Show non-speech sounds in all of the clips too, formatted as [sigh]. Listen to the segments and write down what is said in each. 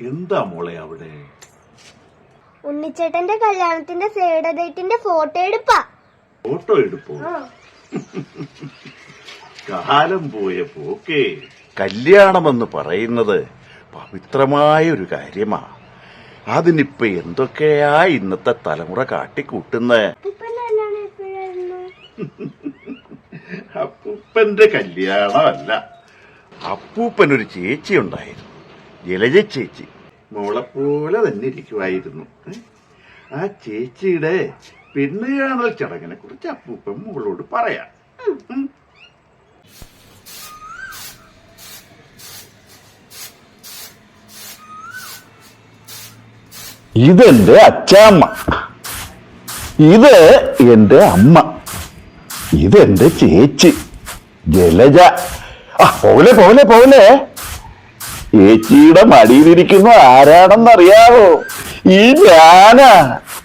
എന്താ മോളെ അവിടെ? ഉണ്ണിച്ചേട്ടന്റെ കല്യാണത്തിന്റെ സേഡ് ഡേറ്റിന്റെ ഫോട്ടോ എടുപ്പാ. ഫോട്ടോ എടുപ്പോ? കാലം പോയ പോക്കേ. കല്യാണമെന്ന് പറയുന്നത് പവിത്രമായ ഒരു കാര്യമാ. അതിനിപ്പോ എന്തൊക്കെയാ ഇന്നത്തെ തലമുറ കാട്ടിക്കൂട്ടുന്നത് [laughs] അപ്പൂപ്പന്റെ കല്യാണമല്ല. അപ്പൂപ്പൻ ഒരു ചേച്ചി ഉണ്ടായിരുന്നു ജലജ ചേച്ചി. മോളെപ്പോലെ തന്നെ ഇരിക്കുമായിരുന്നു ആ ചേച്ചിയുടെ പെണ്ണുകാണൽ ചടങ്ങിനെ കുറിച്ച് അപ്പൂപ്പൻ മോളോട് പറയാം. ഇതെന്റെ അച്ചാമ്മ ഇത് എന്റെ അമ്മ. ഇതെന്റെ ചേച്ചി. ജലജ. ആ പോകലേ പോകലേ ഏച്ചിയുടെ മടിയിലിരിക്കുന്ന ആരാണെന്നറിയാവോ? ഈ ഞാനാ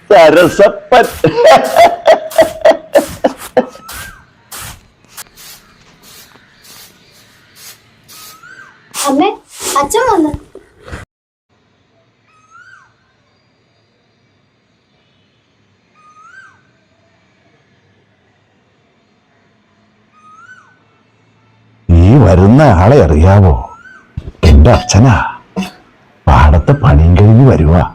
സരസപ്പൻ അമ്മേ അച്ഛൻ വന്നു നീ വരുന്ന ആളെ അറിയാവോ? എന്റെ അച്ഛനാ. പാടത്തെ പണിയും കഴിഞ്ഞ് വരുവാ.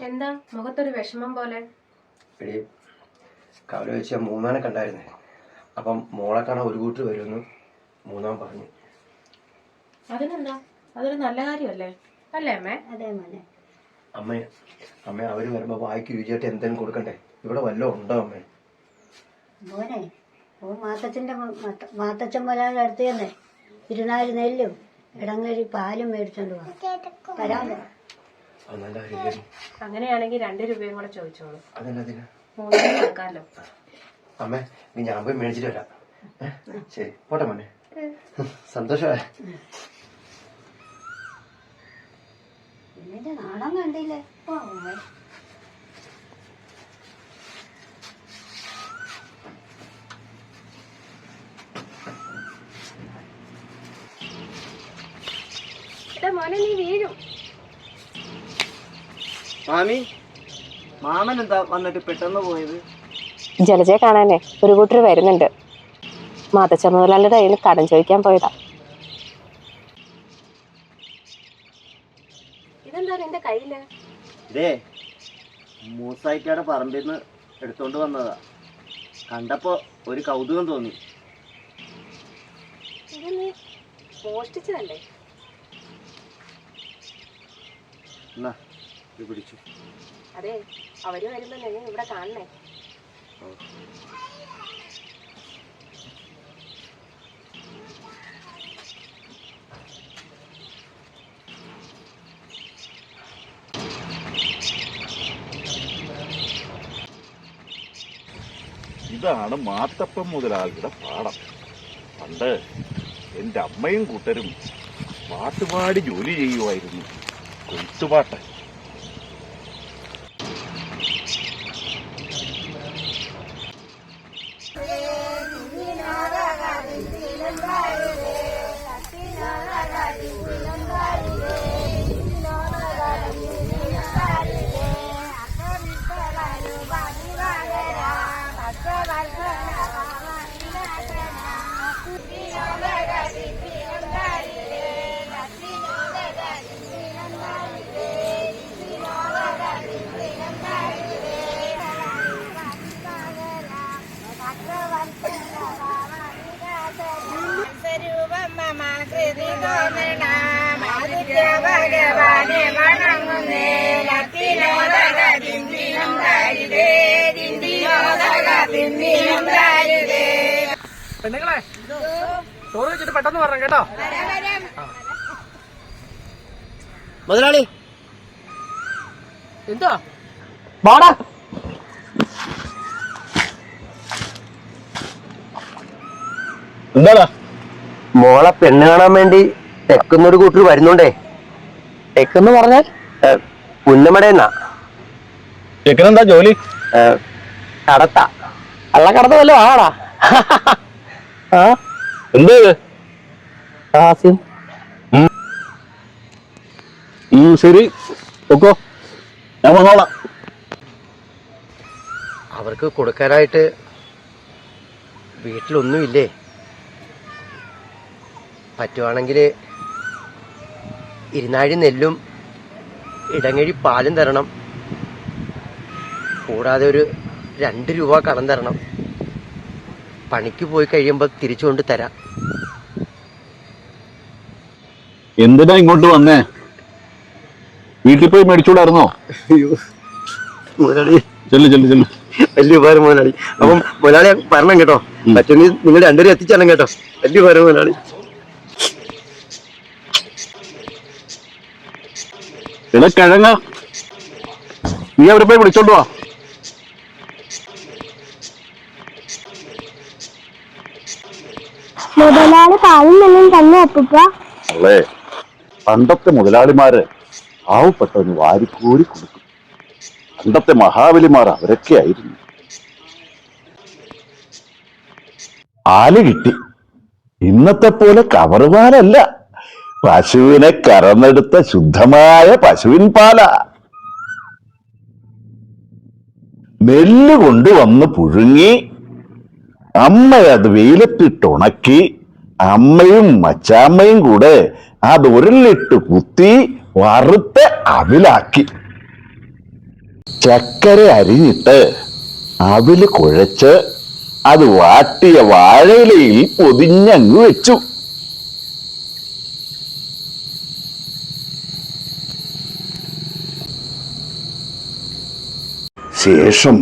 എന്താ? മുഖത്തൊരു വിഷമം പോലെ. കവല വെച്ച മൂന്നാനെ കണ്ടായിരുന്നേ. അപ്പം മോളെ കാണാൻ ഒരു കൂട്ടർ വരുമെന്ന് മൂന്നാൻ പറഞ്ഞു. അതിനെന്താ? അതൊരു നല്ല കാര്യമല്ലേ? അല്ലേ അമ്മേ? അതെ മോനെ അമ്മ അമ്മ അവർ വരുമ്പോ വായിക്ക് രുചിയായിട്ട് എന്തെങ്കിലും കൊടുക്കണ്ടേ? ഇവിടെ വല്ലതും ഉണ്ടോ അമ്മേ? മോനെ ഓ മാത്തച്ഛന്റെ മാത്തച്ഛൻ മുതലാളിയുടെ അടുത്ത് തന്നെ ഇരുന്നാൽ നെല്ലും ഇടങ്ങഴി പാലും മേടിച്ചോണ്ട് വാ. വരാൻ അങ്ങനെയാണെങ്കിൽ രണ്ട് രൂപയും കൂടെ ചോദിച്ചോളൂ. അതല്ലതിന് മോനെ കൊടുക്കാമല്ലോ. അമ്മേ നീ ഞാൻ പോയി മേടിച്ചിട്ട് വരാം. ശരി പോട്ടെ മോനെ. സന്തോഷമായ? നിന്റെ നാണം കണ്ടില്ലേ? മോനെ നീ വീഴും. മാമി മാമൻ എന്താ വന്നിട്ട് പെട്ടെന്ന് പോയത്? ജലജയെ കാണാനേ ഒരു കൂട്ടർ വരുന്നുണ്ട്. മാതച്ച മുതലാളിയുടെ കയ്യിൽ കടം ചോദിക്കാൻ പോയതാ. ഇതെന്താ നിന്റെ കയ്യിൽ? ഇതേ മൂസായിക്കയുടെ പറമ്പിൽ നിന്ന് എടുത്തോണ്ട് വന്നതാ. കണ്ടപ്പോ ഒരു കൗതുകം തോന്നി. മോഷ്ടിച്ചതല്ലേ? എന്നാ ഇത് പിടിച്ചു. അതെ അവർ വരുമ്പോ ഇവിടെ കാണണേ. ഇതാണ് മാത്തപ്പൻ മുതലാളിയുടെ പാടം പണ്ട് എന്റെ അമ്മയും കൂട്ടരും പാട്ടുപാടി ജോലി ചെയ്യുമായിരുന്നു കൊയ്ത്തുപാട്ട്. പെണ്ണുങ്ങളെ ചോറ് വെച്ചിട്ട് പെട്ടെന്ന് പറഞ്ഞു കേട്ടോ. മുതലാളി. എന്താ? വാടാ. എന്താടാ? മോളെ പെണ്ണ് കാണാൻ വേണ്ടി തെക്കുന്നൊരു കൂട്ടർ വരുന്നുണ്ടേ. ചെക്കെന്ന് പറഞ്ഞാൽ പുന്നമടയെന്നാ ചെക്കനെന്താ ജോലി? കടത്ത. കള്ളക്കടത്ത് വല്ലതും ആടാ ആ? എന്ത്? ആസിം ശരി. ഒക്കോ ഞാൻ വന്നോളാം. അവർക്ക് കൊടുക്കാനായിട്ട് വീട്ടിലൊന്നുമില്ലേ? പറ്റുവാണെങ്കിൽ ഇരുന്നാഴി നെല്ലും ഇടങ്ങഴി പാലും തരണം. കൂടാതെ ഒരു രണ്ട് രൂപ കടം തരണം. പണിക്ക് പോയി കഴിയുമ്പോൾ തിരിച്ചു കൊണ്ട് തരാം. എന്തിനാ ഇങ്ങോട്ട് വന്നേ? വീട്ടിൽ പോയി മേടിച്ചൂടായിരുന്നോ മുതലാളി. ചെല്ലു ചെല്ലു ചെല്ലു. വലിയ ഉപകാരം മുതലാളി. അപ്പം മുതലാളി പറഞ്ഞ കേട്ടോ. പറ്റുമെങ്കിൽ നിങ്ങൾ രണ്ടുപേരും എത്തിച്ചാലും കേട്ടോ. വലിയ ഉപകാരം മുതലാളി. എടാ കിഴങ്ങ. നീ അവിടെ പോയി വിളിച്ചോണ്ട് വാ. മുതലാളി പാലും വെള്ളം തന്നെ അപ്പൂപ്പ. അല്ലേ പണ്ടത്തെ മുതലാളിമാര് പാവപ്പെട്ടവന് വാരിക്കോരി കൊടുക്കും. പണ്ടത്തെ മഹാബലിമാർ അവരൊക്കെ ആയിരുന്നു. പാൽ കിട്ടി. ഇന്നത്തെ പോലെ കവറ് പാലല്ല പശുവിനെ കറന്നെടുത്ത ശുദ്ധമായ പശുവിൻ പാല. നെല്ല് കൊണ്ടുവന്ന് പുഴുങ്ങി അമ്മ അത് വെയിലത്തിട്ടുണക്കി അമ്മയും മച്ചാമ്മയും കൂടെ അത് ഉരുളിട്ട് കുത്തി വറുത്ത് അവിലാക്കി. ചക്കര അരിഞ്ഞിട്ട് അവിൽ കുഴച്ച് അത് വാട്ടിയ വാഴയിലയിൽ പൊതിഞ്ഞങ്ങ് വെച്ചു. ശേഷം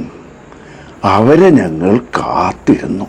അവരെ ഞങ്ങൾ കാത്തിരുന്നു.